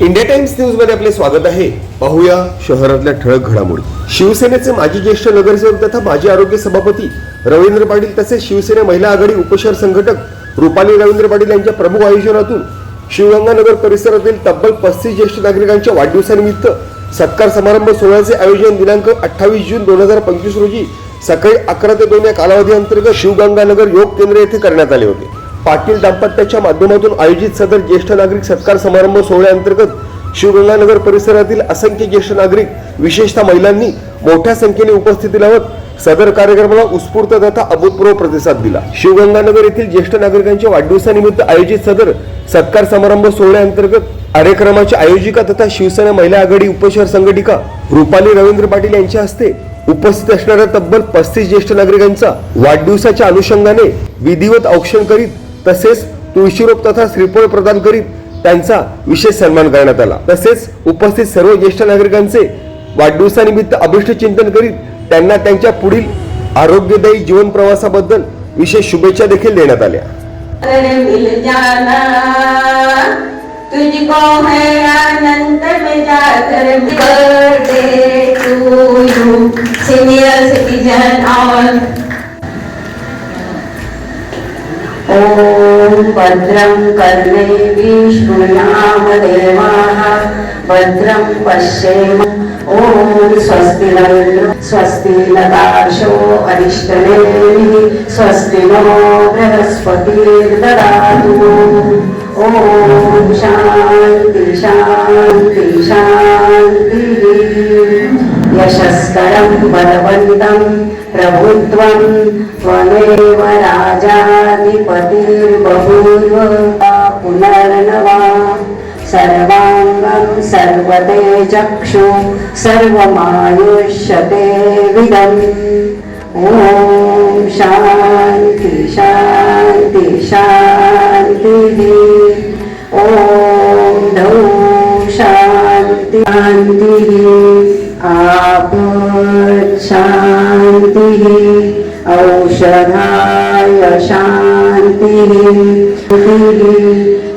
India times न्यूजमध्ये आपले स्वागत आहे. पाहूया शहरातल्या ठळक घडामोडी. शिवसेनेचे माजी ज्येष्ठ नगरसेवक तथा माजी आरोग्य सभापती रवींद्र पाटील तसेच शिवसेना महिला आघाडी उपशहर संघटक रुपाली रवींद्र पाटील यांच्या प्रमुख आयोजनातून शिवगंगानगर परिसरातील तब्बल पस्तीस ज्येष्ठ नागरिकांच्या वाढदिवसानिमित्त सत्कार समारंभ सोहळ्याचे आयोजन दिनांक अठ्ठावीस जून दोन हजार पंचवीस रोजी सकाळी अकरा ते दोन या कालावधी अंतर्गत शिवगंगानगर योग केंद्र येथे करण्यात आले होते. पाटील दाम्पत्याच्या माध्यमातून आयोजित सदर ज्येष्ठ नागरिक सत्कार समारंभ सोहळ्याअंतर्गत शिवगंगानगर परिसरातील असंख्य ज्येष्ठ नागरिक विशेषतः महिलांनी मोठ्या संख्येने उपस्थिती लावत सदर कार्यक्रमाला उत्स्फूर्त तथा अभूतपूर्व प्रतिसाद दिला. शिवगंगानगर येथील ज्येष्ठ नागरिकांच्या वाढदिवसानिमित्त आयोजित सदर सत्कार समारंभ सोहळ्याअंतर्गत कार्यक्रमाच्या आयोजिका तथा शिवसेना महिला आघाडी उपशहर संघटिका रुपाली रवींद्र पाटील यांच्या हस्ते उपस्थित असणाऱ्या तब्बल पस्तीस ज्येष्ठ नागरिकांचा वाढदिवसाच्या अनुषंगाने विधिवत औक्षण करीत तसेच तुळशीरोप तथा श्रीफळ प्रदान करीत त्यांचा विशेष सन्मान करण्यात आला. तसेच उपस्थित सर्व ज्येष्ठ नागरिकांचे वाढदिवसानिमित्त अभिष्ट चिंतन करीत त्यांना त्यांच्या पुढील आरोग्यदायी जीवन प्रवासाबद्दल विशेष शुभेच्छा देखील देण्यात आल्या. तुझको है अनंत में जाकर birthday to you. Senior citizen all ॐ भद्रं कर्णे विष्णुयाम देवाः भद्रं पश्येम ॐ स्वस्ति न इन्द्रो स्वस्ति न दाशो अरिष्टनेमिः स्वस्ति नो बृहस्पतिर्ददातु ॐ शान्ति शान्ति शान्तिः यशस्करं बलवन्तं प्रभुत्वं त्वमेव राजाधिपतिर्बभूव पुनर्नवा सर्वाङ्गं सर्वते चक्षु सर्वमायुष्यते विदम् ॐ शान्ति शान्ति शान्तिः ॐ धौ शान्ति शान्तिः आपत् शान्तिः औषधाय शान्तिः शान्तिः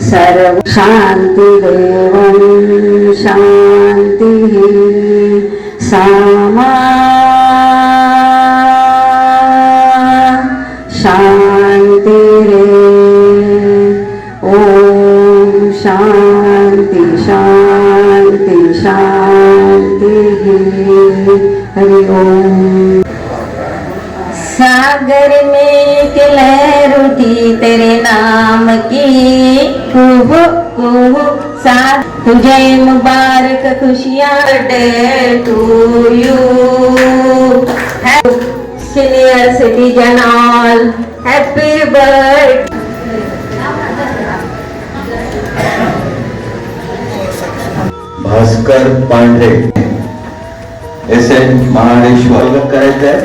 सर्व शान्तिरेवं शान्तिः शान्तिरे ॐ शान्ति शान्ति शान्तिः हरि ओम्। सागर में एक लहर उठी तेरे नाम की। कुहू कुहू सा तुझे मुबारक खुशियाँ day to you. Senior citizen all happy birthday Bhaskar Pandey S N Mahadeshwar कराए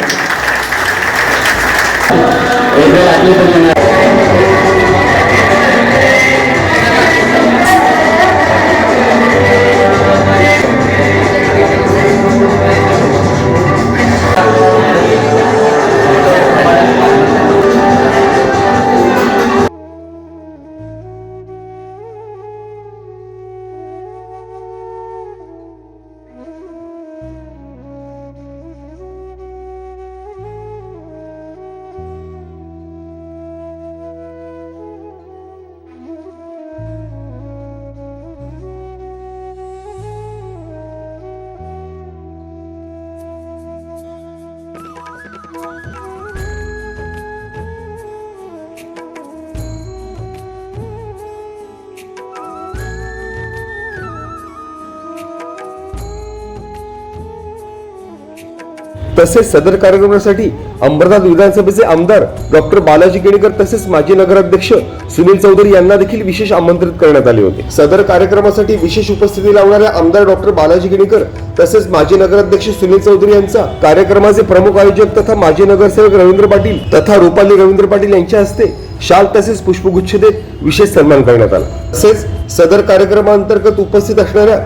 तसेच सदर कार्यक्रमासाठी अंबरनाथ विधानसभेचे आमदार डॉक्टर बालाजी केणेकर तसेच माजी नगराध्यक्ष सुनील चौधरी यांना देखील विशेष आमंत्रित करण्यात आले होते. सदर कार्यक्रमासाठी विशेष उपस्थिती लावणाऱ्या आमदार डॉक्टर बालाजी केणेकर तसेच माजी नगराध्यक्ष सुनील चौधरी यांचा कार्यक्रमाचे प्रमुख आयोजक तथा माजी नगरसेवक रवींद्र पाटील तथा रुपाली रवींद्र पाटील यांच्या हस्ते शाल तसेच पुष्पगुच्छ देत विशेष सन्मान करण्यात आला. तसेच सदर कार्यक्रमांतर्गत उपस्थित असणाऱ्या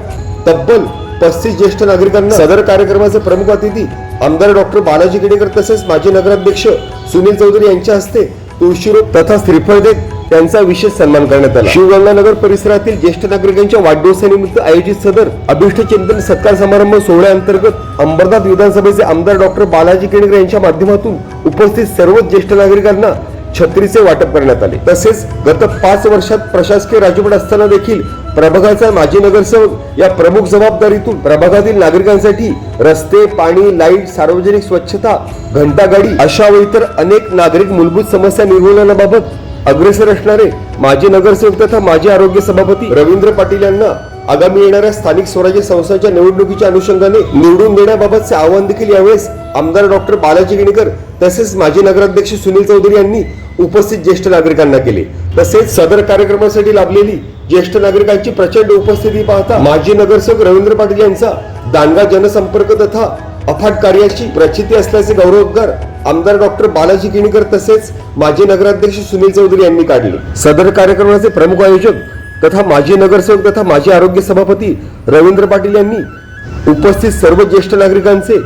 तब्बल पस्तीस ज्येष्ठ नागरिकांना सदर कार्यक्रमाचे प्रमुख अतिथी आमदार डॉक्टर बालाजी केडेकर तसेच माजी नगराध्यक्ष सुनील चौधरी यांच्या हस्ते तुळशीरोप तथा श्रीफळ देत त्यांचा विशेष सन्मान करण्यात आला. शिवगंगानगर परिसरातील ज्येष्ठ नागरिकांच्या वाढदिवसानिमित्त आयोजित सदर अभिष्टचिंतन सत्कार समारंभ सोहळ्याअंतर्गत अंबरनाथ विधानसभेचे आमदार डॉक्टर बालाजी केणेकर यांच्या माध्यमातून उपस्थित सर्व ज्येष्ठ नागरिकांना छत्रीचे वाटप करण्यात आले. तसेच गत पाच वर्षात प्रशासकीय राजवट असताना देखील प्रभागाचा माजी नगरसेवक या प्रमुख जबाबदारीतून प्रभागातील नागरिकांसाठी रस्ते पाणी लाइट सार्वजनिक स्वच्छता घंटागाडी अशा व इतर अनेक नागरिक मूलभूत समस्या निर्मूलनाबाबत अग्रेसर असणारे माजी नगरसेवक तथा माजी आरोग्य सभापती रवींद्र पाटील यांना आगामी येणाऱ्या स्थानिक स्वराज्य संस्थांच्या निवडणुकीच्या अनुषंगाने निवडून देण्याबाबतचे आवाहन देखील यावेळेस आमदार डॉक्टर बालाजी गिणकर तसेच माजी नगराध्यक्ष सुनील चौधरी यांनी उपस्थित ज्येष्ठ नागरिकांना केले. तसेच सदर कार्यक्रमासाठी लाभलेली ज्येष्ठ नागरिकांची प्रचंड उपस्थिती पाहता माजी नगरसेवक रवींद्र पाटील यांचा दांडगा जनसंपर्क तथा अफाट कार्याची प्रचिती असल्याचे गौरवोद्गार आमदार डॉक्टर बालाजी किणीकर तसेच माजी नगराध्यक्ष सुनील चौधरी यांनी काढले. सदर कार्यक्रमाचे प्रमुख आयोजक तथा माजी नगरसेवक तथा माजी आरोग्य सभापती रवींद्र पाटील यांनी उपस्थित सर्व ज्येष्ठ नागरिकांचे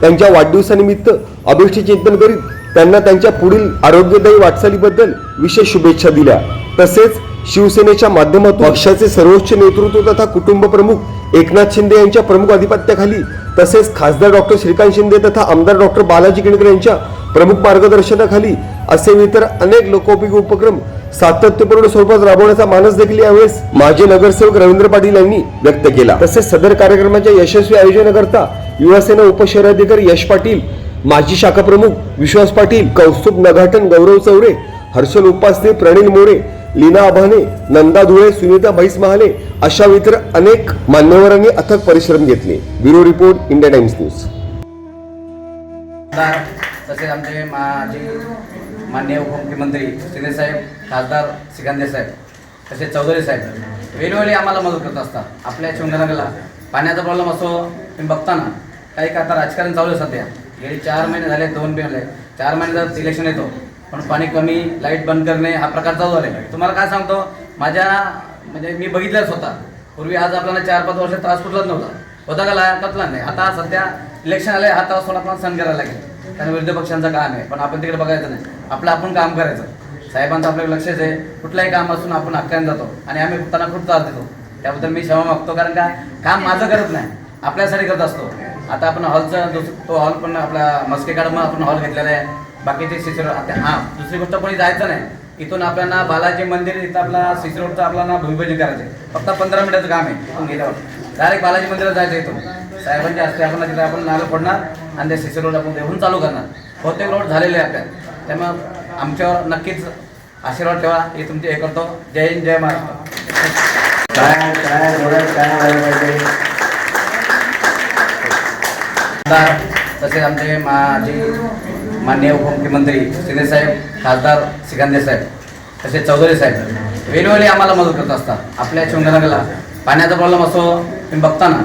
त्यांच्या वाढदिवसानिमित्त अभिष्ट चिंतन करीत त्यांना त्यांच्या पुढील आरोग्यदायी वाटचालीबद्दल विशेष शुभेच्छा दिल्या. तसेच शिवसेनेच्या माध्यमातून पक्षाचे सर्वोच्च नेतृत्व तथा कुटुंब प्रमुख एकनाथ शिंदे यांच्या प्रमुख अधिपत्याखाली तसेच खासदार डॉक्टर श्रीकांत शिंदे तथा आमदार डॉक्टर बालाजी केणकर यांच्या प्रमुख मार्गदर्शनाखाली असे इतर अनेक लोकोपयोगी उपक्रम सातत्यपूर्ण स्वरूपात राबवण्याचा मानस देखील यावेळेस माजी नगरसेवक रवींद्र पाटील यांनी व्यक्त केला. तसेच सदर कार्यक्रमाच्या यशस्वी आयोजनाकरता युवासेना उपशहराधिकारी यश पाटील माजी शाखा प्रमुख विश्वास पाटील कौस्तुभ नघाटन गौरव चौरे हर्षल उपासने प्रणील मोरे लीना आभाने नंदा धुळे सुनीता भैस महाले अशा इतर अनेक मान्यवरांनी अथक परिश्रम घेतले. Bureau report India Times news. तसेच आमचे माजी माननीय उपमुख्यमंत्री शिंदे साहेब खासदार सिकांदे साहेब तसेच चौधरी साहेब वेळोवेळी आम्हाला मदत करत असतात. आपल्या शिवनगरला पाण्याचा प्रॉब्लेम असो तुम्ही बघताना काही का आता राजकारण चालू आहे सध्या. गेली चार महिने झाले दोन महिने चार महिन्याचा इलेक्शन येतो पण पाणी कमी लाइट बंद करणे हा प्रकार चालू झालेला आहे. तुम्हाला काय सांगतो? माझ्या म्हणजे मी बघितलंच होता. पूर्वी आज आपल्याला चार पाच वर्ष त्रास कुठलाच नव्हता. होता का ला- नाही. आता सध्या इलेक्शन आले हा त्रास थोडा सहन करायला लागेल. कारण विरोधी पक्षांचं काम आहे. पण आपण तिकडे बघायचं नाही. आपलं आपण काम करायचं. साहेबांचं आपल्याला लक्षच आहे. कुठलंही काम असून आपण हक्काने जातो. आणि आम्ही त्यांना खूप त्रास देतो. त्याबद्दल मी क्षमा मागतो. कारण का? काम माझं करत नाही. आपल्यासाठी करत असतो. आता आपण हॉलचा तो हॉल पण आपला मस्के मग आपण हॉल घेतलेला आहे. बाकीचे आता हां दुसरी गोष्ट कोणी जायचं नाही. इथून आपल्याला बालाजी मंदिर इथं आपला सिसी रोडचं आपल्याला भूमिपूजन करायचं फक्त पंधरा मिनिटाचं काम आहे. गेल्यावर. डायरेक्ट बालाजी मंदिरात जायचं इथून. साहेबांच्या हस्ते आपण तिथे आपण नारळ फोडणार आणि ते सिसी रोड आपण देऊन चालू करणार. बहुतेक रोड झालेले आहे आपल्यात त्यामुळं आमच्यावर नक्कीच आशीर्वाद ठेवा. हे तुमचे हे करतो. जय हिंद जय महाराष्ट्र. काय काय बोलायचं काय व्हायला पाहिजे? खासदार तसेच आमचे माजी माननीय उपमुख्यमंत्री शिंदे खासदार सिकंदे साहेब तसेच चौधरी साहेब वेळोवेळी आम्हाला मदत करत असतात. आपल्या शिवगंगाला पाण्याचा प्रॉब्लेम असो तुम्ही बघताना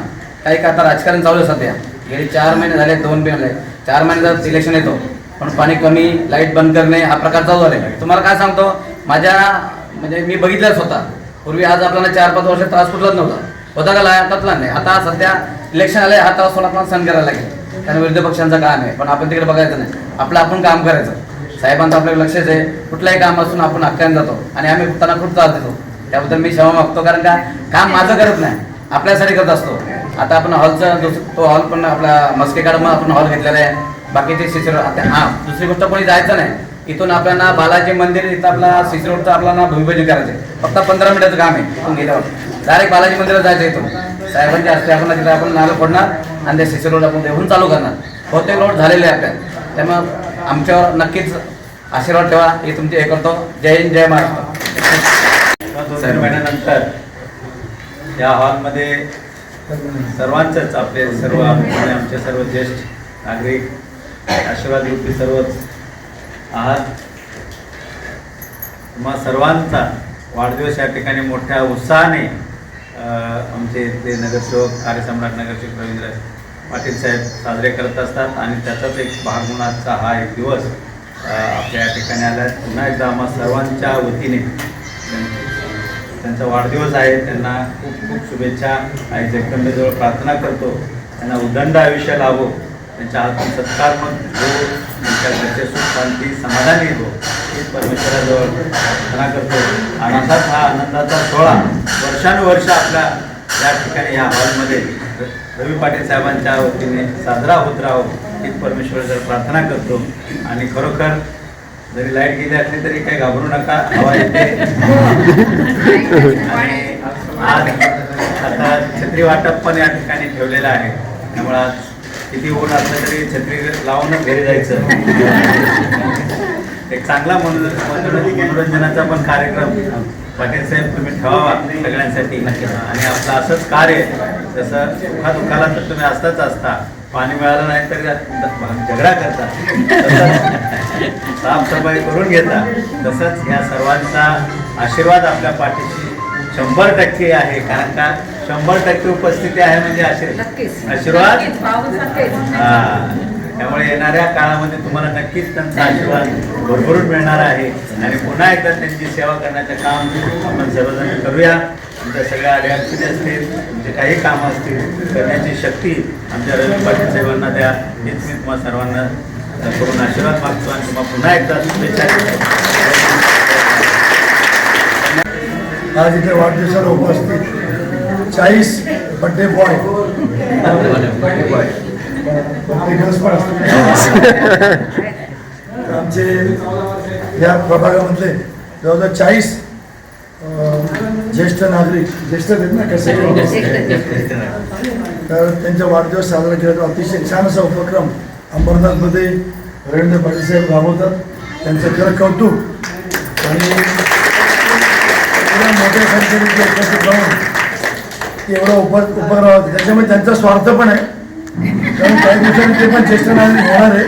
काही का आता राजकारण चालू आहे सध्या. गेली चार महिने झाले दोन महिने झाले. चार महिन्यात इलेक्शन येतो. पण पाणी कमी लाइट बंद करणे हा प्रकार चालू झालेला तुम्हाला काय सांगतो? माझ्या म्हणजे मी बघितलंच होता. पूर्वी आज आपल्याला चार पाच वर्ष त्रास कुठलाच नव्हता. होता का? ला- नाही. आता सध्या इलेक्शन आले हा त्रास थोडा आपल्याला सहन करायला लागेल. कारण विरोधी पक्षांचं काम आहे. पण आपण तिकडे बघायचं नाही. आपलं आपण काम करायचं. साहेबांचं आपल्याला लक्षच आहे. कुठलंही काम असून आपण हक्काने जातो. आणि आम्ही त्यांना खूप त्रास देतो. त्याबद्दल मी क्षमा मागतो. कारण का? काम माझं करत नाही. आपल्यासाठी करत असतो. आता आपण हॉलचा तो हॉल पण आपला मस्के मग आपण हॉल घेतलेला आहे. बाकीचे सिसी आता हां दुसरी गोष्ट कोणी जायचं नाही. इथून आपल्याला बालाजी मंदिर इथं आपला सिसी रोडचं आपल्याला भूमिपूजन करायचं आहे फक्त पंधरा मिनिटाचं काम आहे. इथून गेल्यावर. डायरेक्ट बालाजी मंदिरात जायचं इथून. साहेबांच्या हस्ते आपण तिथे आपण नालं फोडणार आणि ते सिसी रोड आपण देऊन चालू करणार. बहुतेक रोड झालेले आहे त्यामुळं आमच्यावर नक्कीच आशीर्वाद ठेवा. हे तुमचे हे करतो. जय हिंद जय महाराष्ट्र. दोन महिन्यानंतर या हॉलमध्ये सर्वांचंच आपले सर्व आमचे सर्व ज्येष्ठ नागरिक आशीर्वाद रूपी सर्वच आहात. तुम्हा सर्वांचा वाढदिवस या ठिकाणी मोठ्या उत्साहाने आमचे इथले नगरसेवक कार्यसम्राट नगरसेवक रवींद्र पाटील साहेब साजरे करत असतात आणि त्याचाच एक भाग म्हणून आजचा हा एक दिवस आपल्या या ठिकाणी आला आहे. पुन्हा एकदा आम्हा सर्वांच्या वतीने त्यांचा वाढदिवस आहे. त्यांना खूप खूप शुभेच्छा. आई जगदंबेजवळ प्रार्थना करतो. त्यांना उदंड आयुष्य लाभो. त्यांच्या हातून सत्कार मग हो त्यांच्या घरचे सुख शांती समाधानी हो हे परमेश्वराजवळ प्रार्थना करतो. आणि असाच हा आनंदाचा सोहळा वर्षानुवर्ष आपल्या या ठिकाणी या हॉलमध्ये रवी पाटील साहेबांच्या वतीने साजरा होत राहो हीच परमेश्वराजवळ प्रार्थना करतो. आणि खरोखर जरी लाइट गेली असली तरी काही घाबरू नका हवा येते. आणि आज आता छत्री वाटप पण या ठिकाणी ठेवलेलं आहे. त्यामुळे आज किती ऊन असलं तरी छत्री लावूनच घरी जायचं. एक चांगला मनोरंजन- मनोरंजनाचा पण कार्यक्रम. पाटील साहेब तुम्ही ठेवावा सगळ्यांसाठी. आणि आपलं असंच कार्य जसं सुखा दुखाला तर तुम्ही असताच असता. पाणी मिळालं नाही तरी झगडा करता. साफसफाई करून घेता. तसंच या सर्वांचा आशीर्वाद आपल्या पाठीशी शंभर टक्के आहे. कारण का? शंभर टक्के उपस्थिती आहे म्हणजे आशीर्वाद. आशीर्वाद? हा. त्यामुळे येणाऱ्या काळामध्ये तुम्हाला नक्कीच त्यांचा आशीर्वाद भरभरून मिळणार आहे. आणि पुन्हा एकदा त्यांची सेवा करण्याचं काम आपण सर्वजण करूया. तुमच्या सगळ्या अडचणी असतील तुमचे काही कामं असतील करण्याची शक्ती आमच्या रवी पाटील साहेबांना द्या. हीच मी तुम्हा सर्वांना करून आशीर्वाद मागतो आणि तुम्हाला पुन्हा एकदा शुभेच्छा. आज इथे वाढदिवसाला उपस्थित चाळीस बड्डे बॉय आमचे या प्रभागामधले जवळजवळ चाळीस ज्येष्ठ नागरिक ज्येष्ठ आहेत ना कसे? तर त्यांचा वाढदिवस साजरा केला जातो. अतिशय छान असा उपक्रम अंबरनाथमध्ये रवींद्र पाटील साहेब राबवतात. त्यांचं खरं कौतुक आणि मोठ्या संख्येने उपस्थित राहून एवढा उप उपक्रम होता त्याच्यामुळे त्यांचा स्वार्थ पण आहे. कारण काही दिवसांनी ते पण ज्येष्ठ नागरिक होणार आहे.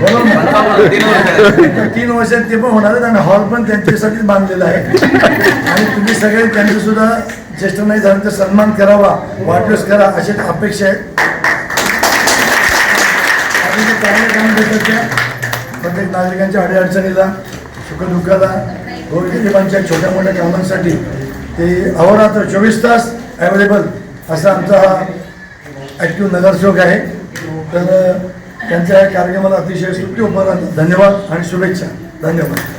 बरोबर? तीन वर्षात ते पण होणार आहेत आणि हॉल पण त्यांच्यासाठीच बांधलेला आहे. आणि तुम्ही सगळे त्यांचं सुद्धा ज्येष्ठ नाही झालं तर सन्मान करावा वाढदिवस करा अशी अपेक्षा जे चांगले काम देतात त्या. प्रत्येक नागरिकांच्या अडीअडचणीला सुखदुःखाला गोरगरिबांच्या छोट्या मोठ्या कामांसाठी ते अहोरात्र चोवीस तास ॲवेलेबल असा आमचा हा ॲक्टिव्ह नगरसेवक आहे. तर त्यांच्या या कार्यक्रमाला अतिशय सुट्टी उपहार धन्यवाद आणि शुभेच्छा. धन्यवाद.